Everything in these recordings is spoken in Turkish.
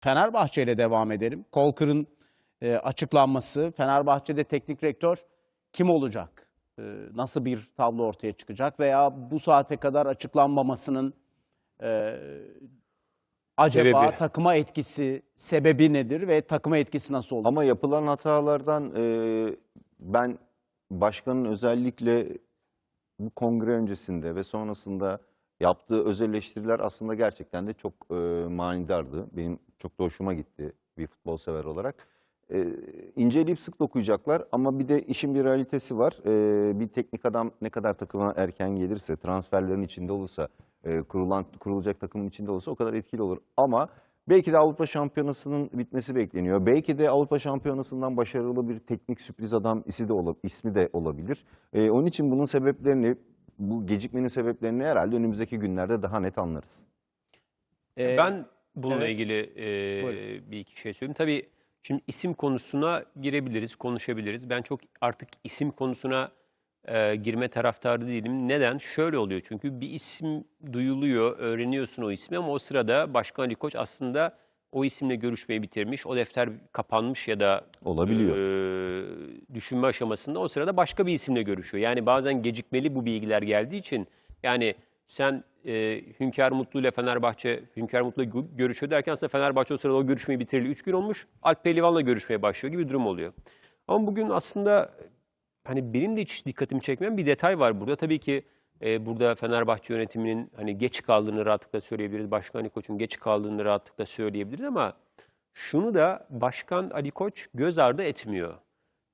Fenerbahçe ile devam edelim. Kolkır'ın e, açıklanması, Fenerbahçe'de teknik direktör kim olacak? E, nasıl bir tablo ortaya çıkacak? Veya bu saate kadar açıklanmamasının e, acaba Sebebi. takıma etkisi, sebebi nedir ve takıma etkisi nasıl olur? Ama yapılan hatalardan e, ben başkanın özellikle bu kongre öncesinde ve sonrasında yaptığı öz eleştiriler aslında gerçekten de çok e, manidardı. Benim çok da hoşuma gitti bir futbol sever olarak. E, inceleyip sık dokuyacaklar ama bir de işin bir realitesi var. E, bir teknik adam ne kadar takıma erken gelirse, transferlerin içinde olursa, e, kurulan kurulacak takımın içinde olursa o kadar etkili olur. Ama belki de Avrupa Şampiyonası'nın bitmesi bekleniyor. Belki de Avrupa Şampiyonası'ndan başarılı bir teknik sürpriz adam ismi de, ola- ismi de olabilir. E, onun için bunun sebeplerini, bu gecikmenin sebeplerini herhalde önümüzdeki günlerde daha net anlarız. E, Ben bununla evet. ilgili e, Buyurun. bir iki şey söyleyeyim. Tabii şimdi isim konusuna girebiliriz, konuşabiliriz. Ben çok artık isim konusuna e, girme taraftarı değilim. Neden? Şöyle oluyor çünkü bir isim duyuluyor, öğreniyorsun o ismi ama o sırada Başkan Ali Koç aslında o isimle görüşmeyi bitirmiş, o defter kapanmış ya da Olabiliyor. e, düşünme aşamasında o sırada başka bir isimle görüşüyor. Yani bazen gecikmeli bu bilgiler geldiği için yani sen e, Hünkar Mutlu ile Fenerbahçe, Hünkar Mutlu görüşüyor derken aslında Fenerbahçe o sırada o görüşmeyi bitireli 3 gün olmuş. Alp Pehlivan'la görüşmeye başlıyor gibi bir durum oluyor. Ama bugün aslında hani benim de hiç dikkatimi çekmeyen bir detay var burada. Tabii ki e, burada Fenerbahçe yönetiminin hani geç kaldığını rahatlıkla söyleyebiliriz. Başkan Ali Koç'un geç kaldığını rahatlıkla söyleyebiliriz ama şunu da Başkan Ali Koç göz ardı etmiyor.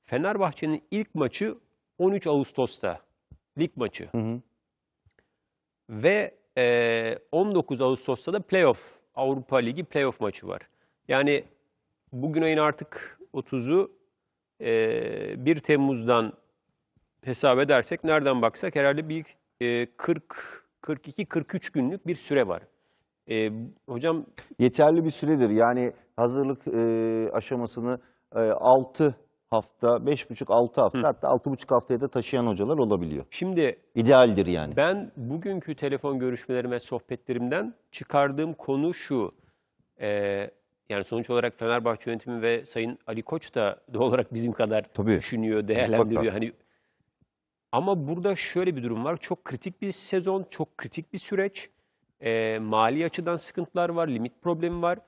Fenerbahçe'nin ilk maçı 13 Ağustos'ta. Lig maçı. Hı hı. Ve e, 19 Ağustos'ta da playoff, Avrupa Ligi playoff maçı var. Yani bugün ayın artık 30'u e, 1 Temmuz'dan hesap edersek nereden baksak herhalde bir e, 40 42-43 günlük bir süre var. E, hocam Yeterli bir süredir. Yani hazırlık e, aşamasını 6 hafta, 5,5-6 hafta hatta 6,5 haftaya da taşıyan hocalar olabiliyor. şimdi İdealdir yani. Ben bugünkü telefon görüşmelerim ve sohbetlerimden çıkardığım konu şu. Ee, yani sonuç olarak Fenerbahçe yönetimi ve Sayın Ali Koç da doğal olarak bizim kadar Tabii. düşünüyor, değerlendiriyor. Mutlaka. Hani ama burada şöyle bir durum var. Çok kritik bir sezon, çok kritik bir süreç. Ee, mali açıdan sıkıntılar var, limit problemi var.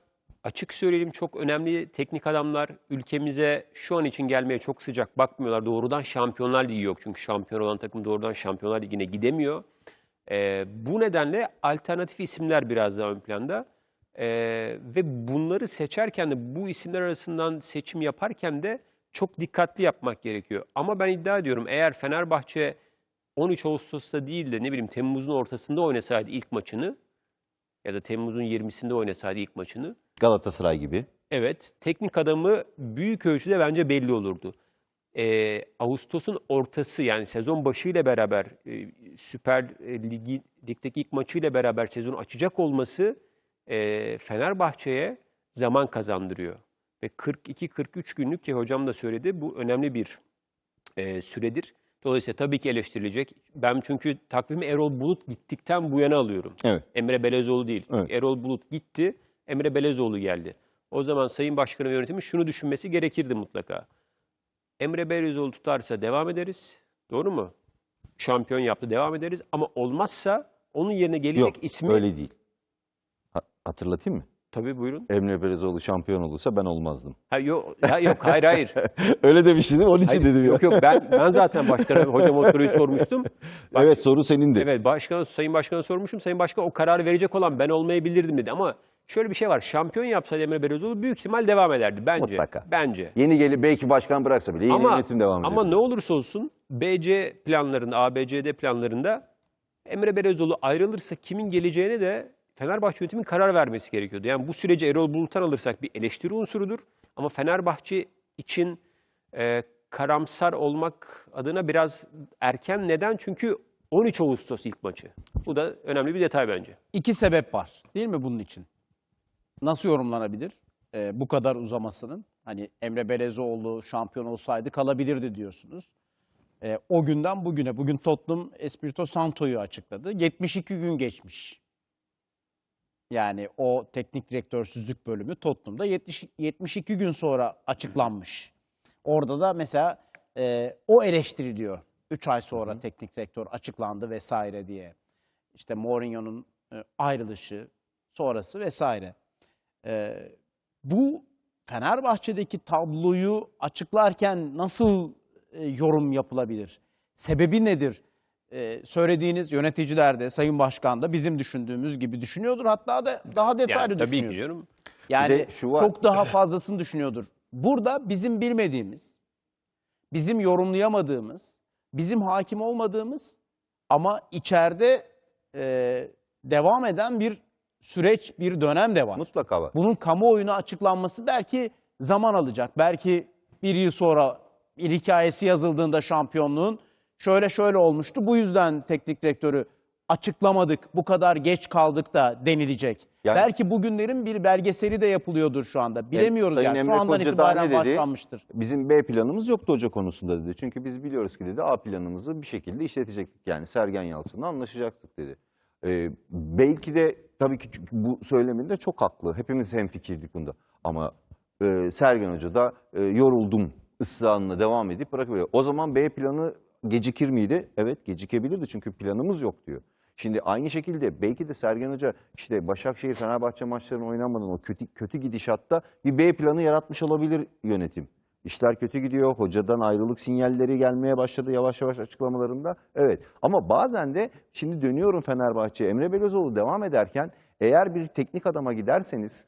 Açık söyleyelim çok önemli teknik adamlar ülkemize şu an için gelmeye çok sıcak bakmıyorlar. Doğrudan Şampiyonlar Ligi yok çünkü şampiyon olan takım doğrudan Şampiyonlar Ligi'ne gidemiyor. Ee, bu nedenle alternatif isimler biraz daha ön planda. Ee, ve bunları seçerken de bu isimler arasından seçim yaparken de çok dikkatli yapmak gerekiyor. Ama ben iddia ediyorum eğer Fenerbahçe 13 Ağustos'ta değil de ne bileyim Temmuz'un ortasında oynasaydı ilk maçını ya da Temmuz'un 20'sinde oynasaydı ilk maçını Galatasaray gibi. Evet, teknik adamı büyük ölçüde bence belli olurdu. Ee, Ağustos'un ortası yani sezon başıyla beraber e, Süper Ligi ligdeki ilk maçıyla beraber sezonu açacak olması e, Fenerbahçe'ye zaman kazandırıyor. Ve 42-43 günlük ki hocam da söyledi bu önemli bir e, süredir. Dolayısıyla tabii ki eleştirilecek. Ben çünkü takvimi Erol Bulut gittikten bu yana alıyorum. Evet. Emre Belezoğlu değil. Evet. Erol Bulut gitti, Emre Belezoğlu geldi. O zaman Sayın Başkanı ve yönetimi şunu düşünmesi gerekirdi mutlaka. Emre Belezoğlu tutarsa devam ederiz. Doğru mu? Şampiyon yaptı devam ederiz. Ama olmazsa onun yerine gelecek Yok ismi... öyle değil. Ha- hatırlatayım mı? Tabii buyurun. Emre Belezoğlu şampiyon olursa ben olmazdım. Ha, yok, ya, yok hayır hayır. öyle demiştin? Onun için Hayır, dedim yok yok ben ben zaten başta hocam o soruyu sormuştum. Bak- Evet soru senindi. Evet başkan Sayın Başkan'a sormuşum. Sayın Başkan o kararı verecek olan ben olmayabilirdim dedi. Ama şöyle bir şey var. Şampiyon yapsaydı Emre Belözoğlu büyük ihtimal devam ederdi bence. Mutlaka. Bence. Yeni gelip belki başkan bıraksa bile yeni Ama, yönetim devam ediyor. ama ne olursa olsun BC planlarında, ABCD planlarında Emre Belözoğlu ayrılırsa kimin geleceğine de Fenerbahçe yönetimin karar vermesi gerekiyordu. Yani bu süreci Erol Bulut'tan alırsak bir eleştiri unsurudur. Ama Fenerbahçe için e, karamsar olmak adına biraz erken. Neden? Çünkü 13 Ağustos ilk maçı. Bu da önemli bir detay bence. İki sebep var değil mi bunun için? Nasıl yorumlanabilir e, bu kadar uzamasının? Hani Emre Belezoğlu şampiyon olsaydı kalabilirdi diyorsunuz. E, o günden bugüne, bugün Tottenham Espirito Santo'yu açıkladı. 72 gün geçmiş. Yani o teknik direktörsüzlük bölümü Tottenham'da 70, 72 gün sonra açıklanmış. Orada da mesela e, o eleştiriliyor. 3 ay sonra teknik direktör açıklandı vesaire diye. İşte Mourinho'nun e, ayrılışı sonrası vesaire. E, bu Fenerbahçe'deki tabloyu açıklarken nasıl e, yorum yapılabilir? Sebebi nedir? Ee, söylediğiniz yöneticiler de, Sayın Başkan da bizim düşündüğümüz gibi düşünüyordur. Hatta da daha detaylı Yani tabii düşünüyordur. ki canım. Yani şu var. çok daha fazlasını düşünüyordur. Burada bizim bilmediğimiz, bizim yorumlayamadığımız, bizim hakim olmadığımız ama içeride e, devam eden bir süreç, bir dönem de var. Mutlaka var. Bunun kamuoyuna açıklanması belki zaman alacak. Belki bir yıl sonra bir hikayesi yazıldığında şampiyonluğun şöyle şöyle olmuştu. Bu yüzden teknik direktörü açıklamadık, bu kadar geç kaldık da denilecek. Yani- belki bugünlerin bir belgeseli de yapılıyordur şu anda. Bilemiyoruz Sayın yani. Şu Emre andan Koca daha itibaren dedi? başlanmıştır. Bizim B planımız yoktu hoca konusunda dedi. Çünkü biz biliyoruz ki dedi A planımızı bir şekilde işletecektik. Yani Sergen Yalçın'la anlaşacaktık dedi. Ee, belki de tabii ki çünkü bu söyleminde çok haklı. Hepimiz hemfikirdik bunda. Ama e, Sergen Hoca da e, yoruldum ısrarına devam edip bırakıyor. O zaman B planı gecikir miydi? Evet gecikebilirdi çünkü planımız yok diyor. Şimdi aynı şekilde belki de Sergen Hoca işte Başakşehir Fenerbahçe maçlarının oynanmadan o kötü kötü gidişatta bir B planı yaratmış olabilir yönetim. İşler kötü gidiyor. Hocadan ayrılık sinyalleri gelmeye başladı yavaş yavaş açıklamalarında. Evet ama bazen de şimdi dönüyorum Fenerbahçe'ye. Emre Belözoğlu devam ederken eğer bir teknik adama giderseniz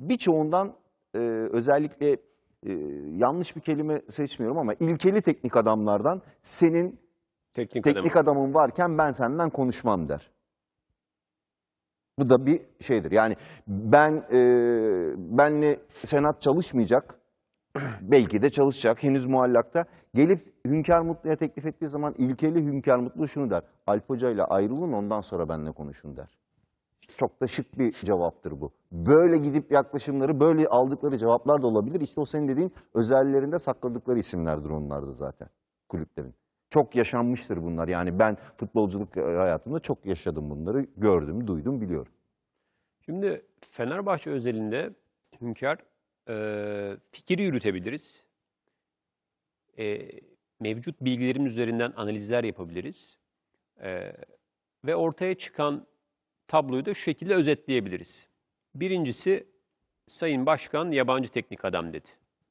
birçoğundan e, özellikle e, yanlış bir kelime seçmiyorum ama ilkeli teknik adamlardan senin Teknik, teknik adam. adamın varken ben senden konuşmam der. Bu da bir şeydir. Yani ben e, benle senat çalışmayacak. Belki de çalışacak henüz muallakta. Gelip Hünkar Mutlu'ya teklif ettiği zaman ilkeli Hünkar Mutlu şunu der. Alp Hoca ile ayrılın ondan sonra benimle konuşun der. Çok da şık bir cevaptır bu. Böyle gidip yaklaşımları, böyle aldıkları cevaplar da olabilir. İşte o senin dediğin özellerinde sakladıkları isimlerdir onlar da zaten kulüplerin. Çok yaşanmıştır bunlar. Yani ben futbolculuk hayatımda çok yaşadım bunları. Gördüm, duydum, biliyorum. Şimdi Fenerbahçe özelinde Hünkar e, fikir yürütebiliriz. E, mevcut bilgilerin üzerinden analizler yapabiliriz. E, ve ortaya çıkan tabloyu da şu şekilde özetleyebiliriz. Birincisi Sayın Başkan yabancı teknik adam dedi.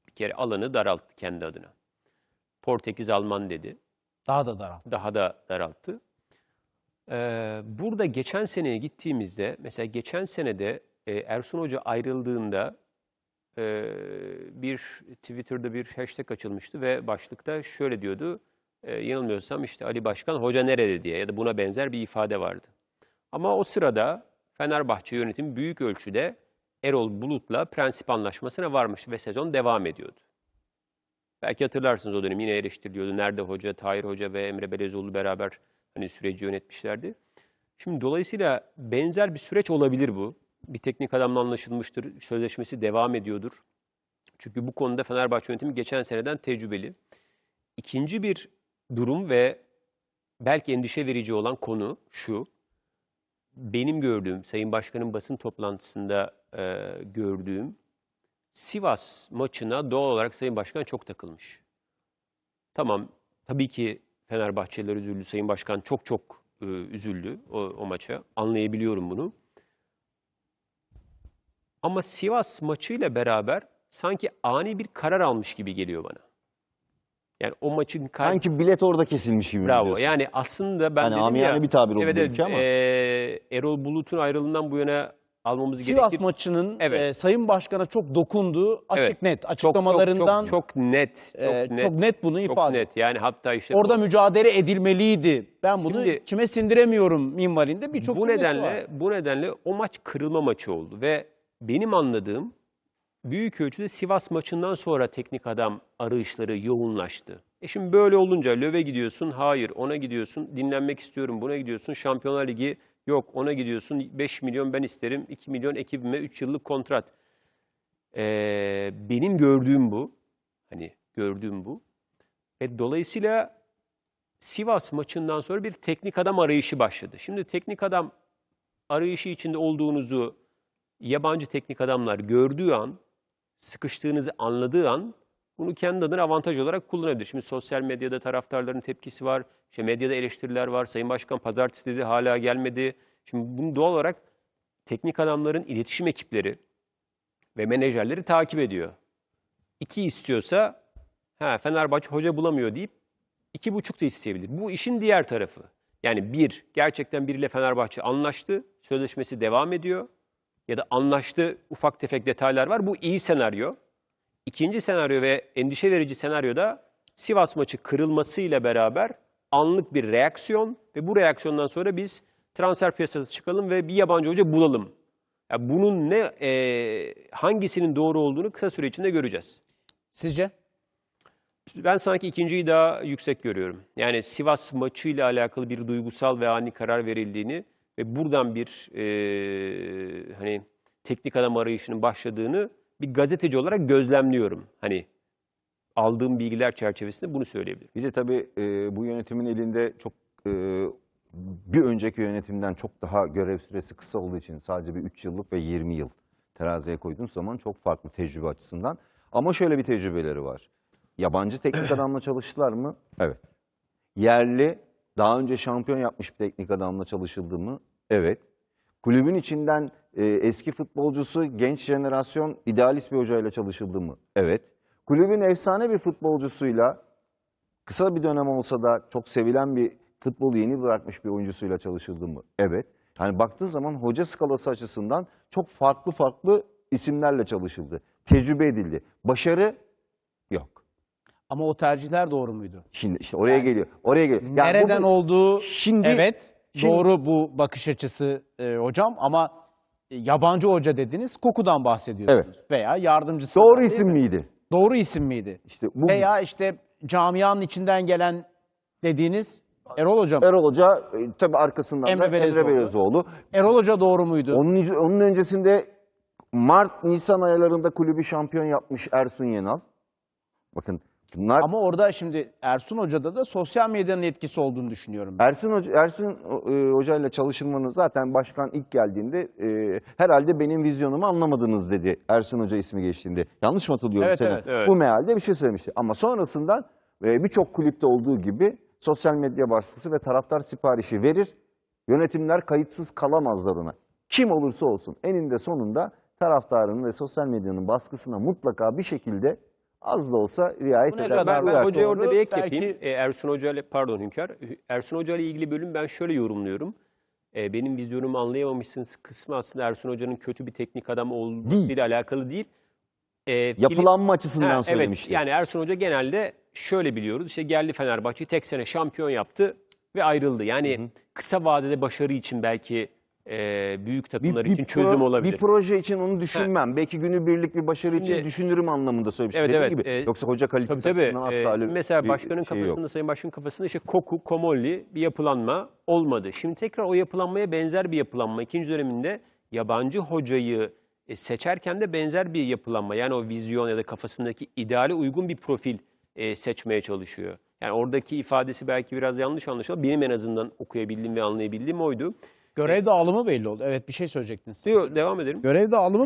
Bir kere alanı daralttı kendi adına. Portekiz Alman dedi. Daha da daralt. Daha da daralttı. Ee, burada geçen seneye gittiğimizde, mesela geçen senede e, Ersun Hoca ayrıldığında e, bir Twitter'da bir hashtag açılmıştı ve başlıkta şöyle diyordu, e, yanılmıyorsam işte Ali Başkan hoca nerede diye ya da buna benzer bir ifade vardı. Ama o sırada Fenerbahçe yönetimi büyük ölçüde Erol Bulut'la prensip anlaşmasına varmış ve sezon devam ediyordu. Belki hatırlarsınız o dönem yine eleştiriliyordu. Nerede hoca, Tahir Hoca ve Emre Belezoğlu beraber hani süreci yönetmişlerdi. Şimdi dolayısıyla benzer bir süreç olabilir bu. Bir teknik adamla anlaşılmıştır, sözleşmesi devam ediyordur. Çünkü bu konuda Fenerbahçe yönetimi geçen seneden tecrübeli. İkinci bir durum ve belki endişe verici olan konu şu. Benim gördüğüm, Sayın Başkan'ın basın toplantısında e, gördüğüm Sivas maçına doğal olarak Sayın Başkan çok takılmış. Tamam, tabii ki Fenerbahçeliler üzüldü. Sayın Başkan çok çok e, üzüldü o, o maça. Anlayabiliyorum bunu. Ama Sivas maçıyla beraber sanki ani bir karar almış gibi geliyor bana. Yani o maçın kay- Sanki bilet orada kesilmiş gibi Bravo. biliyorsun. Yani aslında ben Hani dedim amiyane ya, bir tabir oldu evet, belki evet, ama. e, Erol Bulut'un ayrılığından bu yana almamız Sivas gerekir. maçının Evet. e, Sayın Başkan'a çok dokunduğu açık Evet. net. Çok, çok, Açıklamalarından çok, çok net. Çok e, net. çok net bunu çok ifade net. Yani hatta işte Orada bu- mücadele edilmeliydi. Ben bunu Şimdi- kime sindiremiyorum minvalinde birçok bu cümlesi nedenle var. bu nedenle o maç kırılma maçı oldu ve benim anladığım büyük ölçüde Sivas maçından sonra teknik adam arayışları yoğunlaştı. E şimdi böyle olunca Löve gidiyorsun, hayır ona gidiyorsun, dinlenmek istiyorum, buna gidiyorsun, Şampiyonlar Ligi yok ona gidiyorsun, 5 milyon ben isterim, 2 milyon ekibime 3 yıllık kontrat. Ee, benim gördüğüm bu, hani gördüğüm bu. Ve dolayısıyla Sivas maçından sonra bir teknik adam arayışı başladı. Şimdi teknik adam arayışı içinde olduğunuzu yabancı teknik adamlar gördüğü an, sıkıştığınızı anladığı an bunu kendi adına avantaj olarak kullanabilir. Şimdi sosyal medyada taraftarların tepkisi var, işte medyada eleştiriler var. Sayın Başkan pazartesi dedi hala gelmedi. Şimdi bunu doğal olarak teknik adamların iletişim ekipleri ve menajerleri takip ediyor. İki istiyorsa ha, Fenerbahçe hoca bulamıyor deyip iki buçuk da isteyebilir. Bu işin diğer tarafı. Yani bir, gerçekten biriyle Fenerbahçe anlaştı, sözleşmesi devam ediyor ya da anlaştı, ufak tefek detaylar var. Bu iyi senaryo. İkinci senaryo ve endişe verici senaryoda Sivas maçı kırılmasıyla beraber anlık bir reaksiyon ve bu reaksiyondan sonra biz transfer piyasası çıkalım ve bir yabancı hoca bulalım. Ya bunun ne e, hangisinin doğru olduğunu kısa süre içinde göreceğiz. Sizce? Ben sanki ikinciyi daha yüksek görüyorum. Yani Sivas maçıyla alakalı bir duygusal ve ani karar verildiğini ve buradan bir e, hani teknik adam arayışının başladığını bir gazeteci olarak gözlemliyorum. Hani aldığım bilgiler çerçevesinde bunu söyleyebilirim. Bir de tabii e, bu yönetimin elinde çok e, bir önceki yönetimden çok daha görev süresi kısa olduğu için sadece bir 3 yıllık ve 20 yıl teraziye koyduğun zaman çok farklı tecrübe açısından. Ama şöyle bir tecrübeleri var. Yabancı teknik adamla çalıştılar mı? Evet. Yerli, daha önce şampiyon yapmış bir teknik adamla çalışıldı mı? Evet. Kulübün içinden e, eski futbolcusu, genç jenerasyon, idealist bir hocayla çalışıldı mı? Evet. Kulübün efsane bir futbolcusuyla kısa bir dönem olsa da çok sevilen bir futbolu yeni bırakmış bir oyuncusuyla çalışıldı mı? Evet. Yani baktığın zaman hoca skalası açısından çok farklı farklı isimlerle çalışıldı. Tecrübe edildi. Başarı. Ama o tercihler doğru muydu? Şimdi işte oraya geliyor. Oraya geliyor. Yani Nereden burada- olduğu Şimdi evet şimdi- doğru bu bakış açısı e, hocam ama e, yabancı hoca dediniz Koku'dan bahsediyorsunuz. Veya yardımcısı. doğru isim miydi? Doğru isim miydi? İşte bu Veya işte camianın içinden gelen dediğiniz Erol hocam. Erol Hoca e, tabii arkasından Emre da Emre Belezoğlu. Belezoğlu. Erol Hoca doğru muydu? Onun, onun öncesinde Mart, Nisan aylarında kulübü şampiyon yapmış Ersun Yenal. Bakın bunlar Ama orada şimdi Ersun Hoca'da da sosyal medyanın etkisi olduğunu düşünüyorum. ben. Ersun Hoca, Ersun e, Hoca ile çalışılmanın zaten başkan ilk geldiğinde e, herhalde benim vizyonumu anlamadınız dedi Ersun Hoca ismi geçtiğinde. Yanlış mı hatırlıyorum Evet, seni? evet, evet. Bu mealde bir şey söylemişti. Ama sonrasından e, birçok kulüpte olduğu gibi sosyal medya baskısı ve taraftar siparişi verir. Yönetimler kayıtsız kalamazlar ona. Kim olursa olsun eninde sonunda taraftarın ve sosyal medyanın baskısına mutlaka bir şekilde az da olsa riayet Bu ne eder. Ben, ben hocaya orada bir ek belki- yapayım. E, Ersun Hoca ile, pardon Hünkar, Ersun Hoca ile ilgili bölüm ben şöyle yorumluyorum. E, benim vizyonumu anlayamamışsınız kısmı aslında Ersun Hoca'nın kötü bir teknik adam olduğuyla alakalı değil. E, film- Yapılanma açısından Ha, söylemişti. Evet, yani Ersun Hoca genelde şöyle biliyoruz. İşte geldi Fenerbahçe tek sene şampiyon yaptı ve ayrıldı. Yani kısa vadede başarı için belki e, büyük takımlar için pro- çözüm olabilir. Bir proje için onu düşünmem. Belki günübirlik bir başarı için Şimdi- düşünürüm anlamında söylemiştim. Evet, Dediğim evet. gibi. E, Yoksa hoca kalitesi tabii. asla öyle mesela bir başkanın şey yok. kafasında, Sayın Başkanın kafasında işte Koku, Komolli bir yapılanma olmadı. Şimdi tekrar o yapılanmaya benzer bir yapılanma. ikinci döneminde yabancı hocayı e, seçerken de benzer bir yapılanma. Yani o vizyon ya da kafasındaki ideale uygun bir profil e, seçmeye çalışıyor. Yani oradaki ifadesi belki biraz yanlış anlaşıldı. Benim en azından okuyabildiğim ve anlayabildiğim oydu. Görev dağılımı belli oldu. Evet bir şey söyleyecektiniz. Diyor, devam edelim. Görev dağılımı